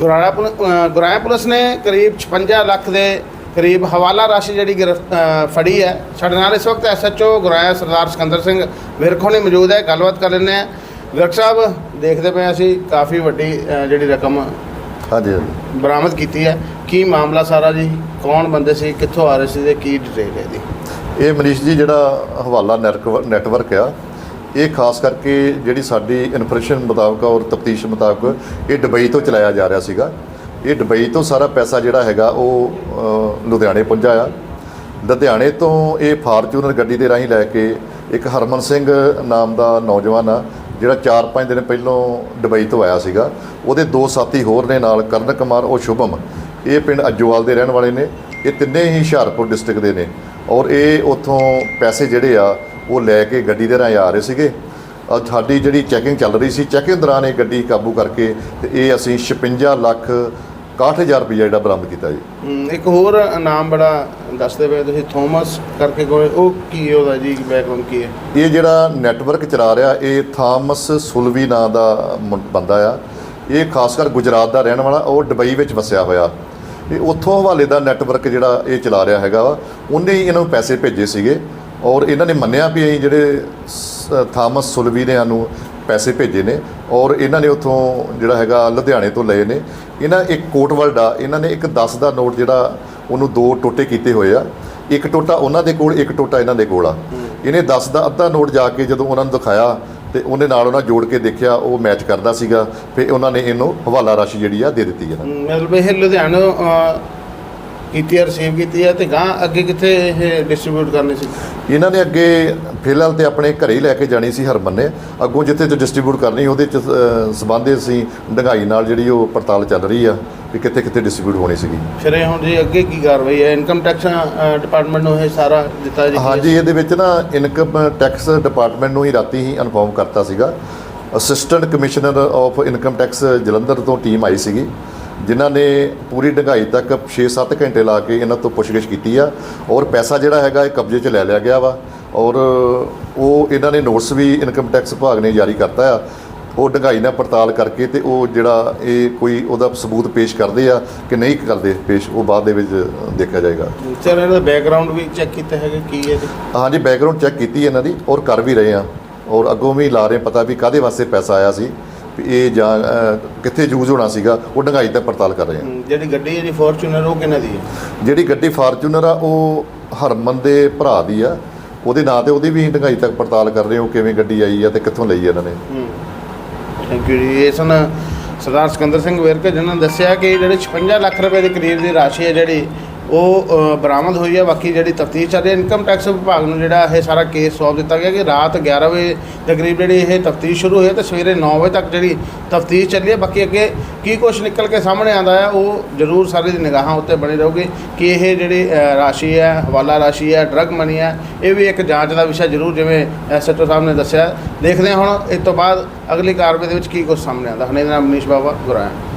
ਗੁਰਾਇਆ ਗੁਰਾਇਆ police ਨੇ ਕਰੀਬ 56 ਲੱਖ ਦੇ ਕਰੀਬ ਹਵਾਲਾ ਰਾਸ਼ੀ ਜਿਹੜੀ ਗ੍ਰਿਫ- ਅ, ਫੜੀ ਹੈ। ਸਾਡੇ ਨਾਲ ਇਸ ਵਕਤ ਐਸਐਚਓ ਗੁਰਾਇਆ ਸਰਦਾਰ ਸਿਕੰਦਰ ਸਿੰਘ ਵਿਰਖੋ ਨੇ ਮੌਜੂਦ ਹੈ। ਗੱਲਬਾਤ ਕਰ ਲੈਂਦੇ ਆ ਵਿਰਕ ਸਾਹਿਬ ਦੇਖਦੇ ਪਏ ਅਸੀਂ ਕਾਫੀ ਵੱਡੀ ਜਿਹੜੀ ਰਕਮ ਹਾਂਜੀ ਹਾਂਜੀ। ਬਰਾਮਦ ਕੀਤੀ ਹੈ। ਕੀ ਮਾਮਲਾ ਸਾਰਾ ਜੀ? ਕੌਣ ਬੰਦੇ ਸੀ? ਕਿੱਥੋਂ ਆ ਰਹੇ ਸੀ ਤੇ ਕੀ ਡਿਟੇਲ ਹੈ ਇਹਦੀ? ਇਹ ਮਨੀਸ਼ ਜੀ ਜਿਹੜਾ ਹਵਾਲਾ ਨੈਟਵਰ- ਨੈਟਵਰਕ ਆ ਇਹ ਖਾਸ ਕਰਕੇ ਜਿਹੜੀ ਸਾਡੀ ਇਨਫੋਰਮੇਸ਼ਨ ਮੁਤਾਬਕ ਔਰ ਤਫਤੀਸ਼ ਮੁਤਾਬਕ ਇਹ ਦੁਬਈ ਤੋਂ ਚਲਾਇਆ ਜਾ ਰਿਹਾ ਸੀਗਾ। ਇਹ ਦੁਬਈ ਤੋਂ ਸਾਰਾ ਪੈਸਾ ਜਿਹੜਾ ਹੈਗਾ ਉਹ ਲੁਧਿਆਣੇ ਪਹੁੰਚਾਇਆ ਲੁਧਿਆਣੇ ਤੋਂ ਇਹ ਫਾਰਚੂਨਰ ਗੱਡੀ ਦੇ ਰਾਹੀਂ ਲੈ ਕੇ ਇੱਕ ਹਰਮਨ ਸਿੰਘ ਨਾਮ ਦਾ ਨੌਜਵਾਨ ਆ, ਜਿਹੜਾ 4-5 ਦਿਨ ਪਹਿਲਾਂ ਦੁਬਈ ਤੋਂ ਆਇਆ ਸੀਗਾ। ਉਹਦੇ ਦੋ ਸਾਥੀ ਹੋਰ ਨੇ ਨਾਲ, ਕਰਨ ਕੁਮਾਰ ਉਹ ਸ਼ੁਭਮ। ਇਹ ਪਿੰਡ ਅੱਜੋਵਾਲ ਦੇ ਰਹਿਣ ਵਾਲੇ ਨੇ। ਇਹ ਤਿੰਨੇ ਹੀ ਹੁਸ਼ਿਆਰਪੁਰ ਡਿਸਟ੍ਰਿਕਟ ਦੇ ਨੇ। ਔਰ ਇਹ ਉੱਥੋਂ ਪੈਸੇ ਜਿਹੜੇ ਆ ਉਹ ਲੈ ਕੇ ਗੱਡੀ ਦੇ ਰਾਹੀਂ ਆ ਰਹੇ ਸੀਗੇ। ਅੱਜ ਸਾਡੀ ਜਿਹੜੀ ਚੈਕਿੰਗ ਚੱਲ ਰਹੀ ਸੀ ਚੈਕਿੰਗ ਦੌਰਾਨ ਇਹ ਗੱਡੀ ਕਾਬੂ ਕਰਕੇ ਤੇ ਇਹ ਅਸੀਂ 56 ਲੱਖ 61000 ਰੁਪਏ ਜਿਹੜਾ ਬਰਾਮਦ ਕੀਤਾ ਜੀ। ਇੱਕ ਹੋਰ ਨਾਮ ਬੜਾ ਦੱਸਦੇ ਪਏ ਤੁਸੀਂ ਥੋਮਸ ਕਰਕੇ ਕੋਲ ਉਹ ਕੀ ਉਹਦਾ ਜੀ ਬੈਕਗ੍ਰਾਉਂਡ ਕੀ ਹੈ? ਇਹ ਜਿਹੜਾ ਨੈਟਵਰਕ ਚਲਾ ਰਿਹਾ ਇਹ ਥਾਮਸ ਸੁਲਵੀ ਨਾਂ ਦਾ ਬੰਦਾ ਆ। ਇਹ ਖਾਸ ਕਰ ਗੁਜਰਾਤ ਦਾ ਰਹਿਣ ਵਾਲਾ ਉਹ ਦੁਬਈ ਵਿੱਚ ਵਸਿਆ ਹੋਇਆ। ਇਹ ਉੱਥੋਂ ਹਵਾਲੇ ਦਾ ਨੈਟਵਰਕ ਜਿਹੜਾ ਇਹ ਚਲਾ ਰਿਹਾ ਹੈਗਾ ਵਾ ਉਹਨੇ ਹੀ ਇਹਨਾਂ ਨੂੰ ਪੈਸੇ ਭੇਜੇ ਸੀਗੇ। ਔਰ ਇਹਨਾਂ ਨੇ ਮੰਨਿਆ ਵੀ ਅਸੀਂ ਜਿਹੜੇ ਸ- ਥਾਮਸ ਸੁਲਵੀ ਨੇ ਸਾਨੂੰ ਪੈਸੇ ਭੇਜੇ ਨੇ ਔਰ ਇਹਨਾਂ ਨੇ ਉੱਥੋਂ ਜਿਹੜਾ ਹੈਗਾ ਲੁਧਿਆਣੇ ਤੋਂ ਲਏ ਨੇ। ਇਹਨਾਂ ਇੱਕ ਕੋਟ ਵਰਡ ਇਹਨਾਂ ਨੇ ਇੱਕ 10 ਦਾ ਨੋਟ ਜਿਹੜਾ ਉਹਨੂੰ ਦੋ ਟੋਟੇ ਕੀਤੇ ਹੋਏ ਆ। ਇੱਕ ਟੋਟਾ ਉਹਨਾਂ ਦੇ ਕੋਲ, ਇੱਕ ਟੋਟਾ ਇਹਨਾਂ ਦੇ ਕੋਲ ਆ। ਇਹਨੇ 10 ਦਾ ਅੱਧਾ ਨੋਟ ਜਾ ਕੇ ਜਦੋਂ ਉਹਨਾਂ ਨੂੰ ਦਿਖਾਇਆ ਤੇ ਉਹਨੇ ਨਾਲ ਉਹਨਾਂ ਜੋੜ ਕੇ ਦੇਖਿਆ, ਉਹ ਮੈਚ ਕਰਦਾ ਸੀਗਾ। ਫਿਰ ਉਹਨਾਂ ਨੇ ਇਹਨੂੰ ਹਵਾਲਾ ਰਾਸ਼ੀ ਜਿਹੜੀ ਆ ਦੇ ਦਿੱਤੀ ਇਹਨਾਂ ਮਤਲਬ ਇਹ ਲੁਧਿਆਣਾ ਕੀਤੀ ਹੈ ਰਿਸੀਵ ਕੀਤੀ ਹੈ ਤੇ ਗਾਂ ਅੱਗੇ ਕਿੱਥੇ ਇਹ ਡਿਸਟ੍ਰੀਬਿਊਟ ਕਰਨੀ ਸੀ? ਇਹਨਾਂ ਨੇ ਅੱਗੇ ਫਿਲਹਾਲ ਤੇ ਆਪਣੇ ਘਰੇ ਹੀ ਲੈ ਕੇ ਜਾਣੀ ਸੀ ਹਰਮਨ ਨੇ। ਅੱਗੋਂ ਜਿੱਥੇ ਤੋਂ ਡਿਸਟ੍ਰੀਬਿਊਟ ਕਰਨੀ ਉਹਦੇ ਚ ਅ, ਸੰਬੰਧਿਤ ਅਸੀਂ ਡੰਗਾਈ ਨਾਲ ਜਿਹੜੀ ਉਹ ਪੜਤਾਲ ਚੱਲ ਰਹੀ ਆ ਵੀ ਕਿੱਥੇ ਕਿੱਥੇ ਡਿਸਟ੍ਰੀਬਿਊਟ ਹੋਣੀ ਸੀਗੀ। ਇਹ ਹੁਣ ਜੀ ਅੱਗੇ ਕੀ ਕਾਰਵਾਈ ਹੈ? ਇਨਕਮ ਟੈਕਸ ਡਿਪਾਰਟਮੈਂਟ ਨੂੰ ਇਹ ਸਾਰਾ ਦਿੱਤਾ ਜੀ? ਹਾਂਜੀ ਇਹਦੇ ਵਿੱਚ ਨਾ ਇਨਕਮ ਟੈਕਸ ਡਿਪਾਰਟਮੈਂਟ ਨੂੰ ਹੀ ਰਾਤੀ ਹੀ ਇਨਫੋਰਮ ਕਰਤਾ ਸੀਗਾ। Assistant commissioner of income tax Jalandhar ਤੋਂ ਟੀਮ ਆਈ ਸੀਗੀ। ਜਿਨ੍ਹਾਂ ਨੇ ਪੂਰੀ ਢੰਗਾਈ ਤੱਕ 6-7 ਘੰਟੇ ਲਾ ਕੇ ਇਹਨਾਂ ਤੋਂ ਪੁੱਛਗਿੱਛ ਕੀਤੀ ਆ ਔਰ ਪੈਸਾ ਜਿਹੜਾ ਹੈਗਾ ਇਹ ਕਬਜ਼ੇ 'ਚ ਲੈ ਲਿਆ ਗਿਆ ਵਾ ਔਰ ਉਹ ਇਹਨਾਂ ਨੇ ਨੋਟਿਸ ਵੀ ਇਨਕਮ ਟੈਕਸ ਵਿਭਾਗ ਨੇ ਜਾਰੀ ਕਰਤਾ ਆ। ਉਹ ਢੰਗਾਈ ਨਾਲ ਪੜਤਾਲ ਕਰਕੇ ਤੇ ਉਹ ਜਿਹੜਾ ਇਹ ਕੋਈ ਉਹਦਾ ਸਬੂਤ ਪੇਸ਼ ਕਰਦੇ ਆ ਕਿ ਨਹੀਂ ਕਰਦੇ ਪੇਸ਼ ਉਹ ਬਾਅਦ ਦੇ ਵਿੱਚ ਦੇਖਿਆ ਜਾਏਗਾ। ਸਰ ਇਹਦਾ ਬੈਕਗ੍ਰਾਉਂਡ ਵੀ ਚੈੱਕ ਕੀਤਾ ਹੈਗਾ ਕੀ ਹੈ ਜੀ? ਹਾਂਜੀ ਬੈਕਗ੍ਰਾਉਂਡ ਚੈੱਕ ਕੀਤੀ ਇਹਨਾਂ ਦੀ ਔਰ ਕਰ ਵੀ ਰਹੇ ਆ। ਔਰ ਅੱਗੋਂ ਵੀ ਲਾ ਰਹੇ ਪਤਾ ਵੀ ਕਾਦੇ ਵਾਸਤੇ ਪੈਸਾ ਆਇਆ ਸੀ। ਇਹ ਜਾਂ ਕਿੱਥੇ ਯੂਜ਼ ਹੋਣਾ ਸੀਗਾ ਉਹ ਡੰਗਾਈ ਤੇ ਪੜਤਾਲ ਕਰ ਰਹੇ ਹਮ, ਜਿਹੜੀ ਗੱਡੀ ਹੈ ਜੀ ਫੋਰਚੂਨਰ ਉਹ ਕਿਹਨਾਂ ਦੀ ਹੈ? ਜਿਹੜੀ ਗੱਡੀ ਫਾਰਚੂਨਰ ਆ ਉਹ ਹਰਮਨ ਦੇ ਭਰਾ ਦੀ ਆ। ਉਹਦੇ ਨਾਂ ਤੇ ਉਹਦੀ ਵੀ ਡੰਗਾਈ ਤੱਕ ਪੜਤਾਲ ਕਰ ਰਹੇ ਹੋ ਕਿਵੇਂ ਗੱਡੀ ਆਈ ਆ ਤੇ ਕਿੱਥੋਂ ਲਈ ਇਹਨਾਂ ਨੇ। ਥੈਂਕ ਯੂ ਜੀ। ਇਹ ਸਨ ਸਰਦਾਰ ਸਿਕੰਦਰ ਸਿੰਘ ਵੇਰਕੇ ਜਿਨ੍ਹਾਂ ਨੇ ਦੱਸਿਆ ਕਿ ਜਿਹੜੇ 56 ਲੱਖ ਰੁਪਏ ਦੇ ਕਰੀਬ ਦੀ ਰਾਸ਼ੀ ਹੈ ਜਿਹੜੀ ਉਹ ਬਰਾਮਦ ਹੋਈ ਹੈ। ਬਾਕੀ ਜਿਹੜੀ ਤਫਤੀਸ਼ ਚੱਲ ਰਹੀ ਹੈ ਇਨਕਮ ਟੈਕਸ ਵਿਭਾਗ ਨੂੰ ਜਿਹੜਾ ਇਹ ਸਾਰਾ ਕੇਸ ਸੌਂਪ ਦਿੱਤਾ ਗਿਆ ਕਿ ਰਾਤ 11 ਵਜੇ ਦੇ ਕਰੀਬ ਜਿਹੜੀ ਇਹ ਤਫਤੀਸ਼ ਸ਼ੁਰੂ ਹੋਈ ਹੈ ਤੇ ਸਵੇਰੇ 9 ਵਜੇ ਤੱਕ ਜਿਹੜੀ ਤਫਤੀਸ਼ ਚੱਲੀ ਹੈ। ਬਾਕੀ ਅੱਗੇ ਕੀ ਕੁਝ ਨਿਕਲ ਕੇ ਸਾਹਮਣੇ ਆਉਂਦਾ ਹੈ, ਉਹ ਜ਼ਰੂਰ ਸਾਰੇ ਦੀ ਨਿਗਾਹਾਂ ਉੱਤੇ ਬਣੀ ਰਹੂਗੀ ਕਿ ਇਹ ਜਿਹੜੀ ਰਾਸ਼ੀ ਹੈ, ਹਵਾਲਾ ਰਾਸ਼ੀ ਹੈ ਡਰਗ ਮਨੀ ਹੈ, ਇਹ ਵੀ ਇੱਕ ਜਾਂਚ ਦਾ ਵਿਸ਼ਾ ਜ਼ਰੂਰ ਜਿਵੇਂ ਐਸਐਚਓ ਸਾਹਿਬ ਨੇ ਦੱਸਿਆ। ਦੇਖਦੇ ਹਾਂ ਹੁਣ ਇਸ ਤੋਂ ਬਾਅਦ ਅਗਲੀ ਕਾਰਵਾਈ ਦੇ ਵਿੱਚ ਕੀ ਕੁਝ ਸਾਹਮਣੇ ਆਉਂਦਾ। ਹਨੇ ਦਾ ਨਾਮ ਮਨੀਸ਼ ਬਾਬਾ ਗੁਰਾਇਆ।